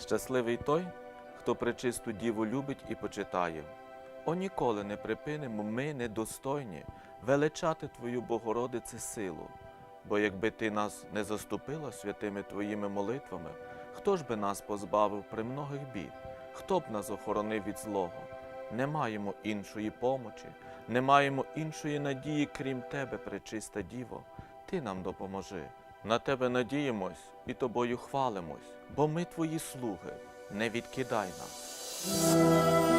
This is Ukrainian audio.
Щасливий той, хто пречисту діву любить і почитає. О ніколи не припинимо ми недостойні величати Твою Богородице силу. Бо якби ти нас не заступила святими Твоїми молитвами, хто ж би нас позбавив при многих бід? Хто б нас охоронив від злого? Не маємо іншої помочі, не маємо іншої надії, крім Тебе, пречиста Діво. Ти нам допоможи. На Тебе надіємось і Тобою хвалимось, бо ми Твої слуги. Не відкидай нас.